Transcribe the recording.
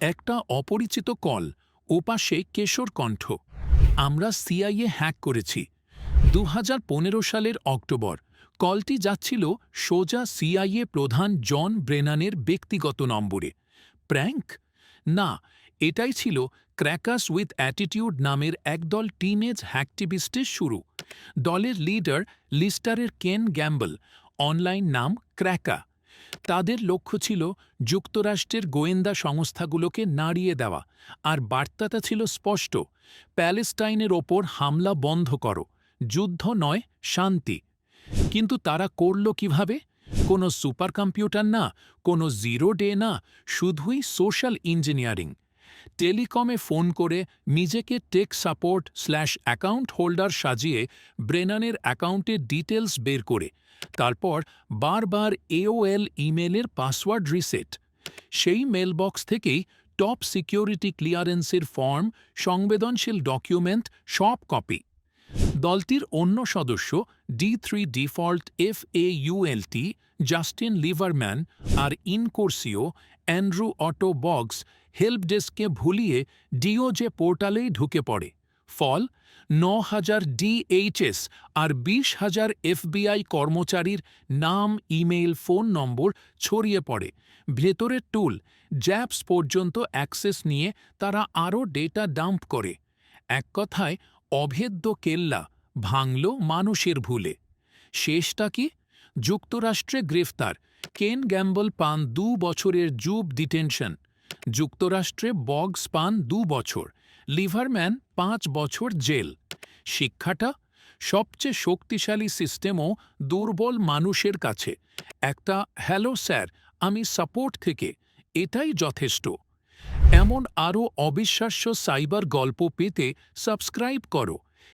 একটা অপরিচিত কল ওপাশে কেশর কণ্ঠ। আমরা সিআইএ হ্যাক করেছি। দু হাজার পনেরো সালের অক্টোবর, কলটি যাচ্ছিল সোজা সিআইএ প্রধান জন ব্রেনানের ব্যক্তিগত নম্বরে। প্র্যাঙ্ক? না, এটাই ছিল ক্র্যাকাস উইথ অ্যাটিটিউড নামের একদল টিনেজ হ্যাকটিভিস্টের শুরু। দলের লিডার লিস্টারের কেন গ্যাম্বল, অনলাইন নাম ক্র্যাকা। তাদের লক্ষ্য ছিল যুক্তরাষ্ট্রের গোয়েন্দা সংস্থাগুলোকে নাড়িয়ে দেওয়া, আর বার্তাটা ছিল স্পষ্ট, প্যালেস্টাইনের ওপর হামলা বন্ধ করো, যুদ্ধ নয়, শান্তি। কিন্তু তারা করল কীভাবে? কোনো সুপার কম্পিউটার না, কোনো জিরো ডে না, শুধুই সোশ্যাল ইঞ্জিনিয়ারিং। টেলিকমে ফোন করে নিজেকে tech support slash account holder সাজিয়ে ব্রেনানের অ্যাকাউন্টের ডিটেলস বের করে। তারপর বারবার এওএল ইমেলের পাসওয়ার্ড রিসেট সেই মেলবক্স থেকেই টপ সিকিউরিটি ক্লিয়ারেন্সের ফর্ম সংবেদনশীল ডকুমেন্ট সব কপি দলটির অন্য সদস্য D three default F A ULT Justin Lieberman আর ইনকোর্সিও অ্যান্ড্রু অটো বক্স হেল্প ডেস্ককে ভুলিয়ে ডিওজে পোর্টালেই ঢুকে পড়ে। ফল ন হাজার ডিএইচএস আর বিশ হাজার এফবিআই কর্মচারীর নাম, ইমেইল, ফোন নম্বর ছড়িয়ে পড়ে। ভেতরের টুল, জ্যাপস পর্যন্ত অ্যাক্সেস নিয়ে তারা আরও ডেটা ডাম্প করে। এক কথায় অভেদ্য কেল্লা ভাঙল মানুষের ভুলে। শেষটা কি? যুক্তরাষ্ট্রে গ্রেফতার। কেন গ্যাম্বল পান দু বছরের জুব ডিটেনশন। যুক্তরাষ্ট্রে বগস পান দু বছর। লিভারম্যান পাঁচ বছর জেল। শিক্ষাটা? সবচেয়ে শক্তিশালী সিস্টেমও দুর্বল মানুষের কাছে। একটা, হ্যালো স্যার, আমি সাপোর্ট থেকে। এটাই যথেষ্ট। এমন আরও অবিশ্বাস্য সাইবার গল্প পেতে সাবস্ক্রাইব করো।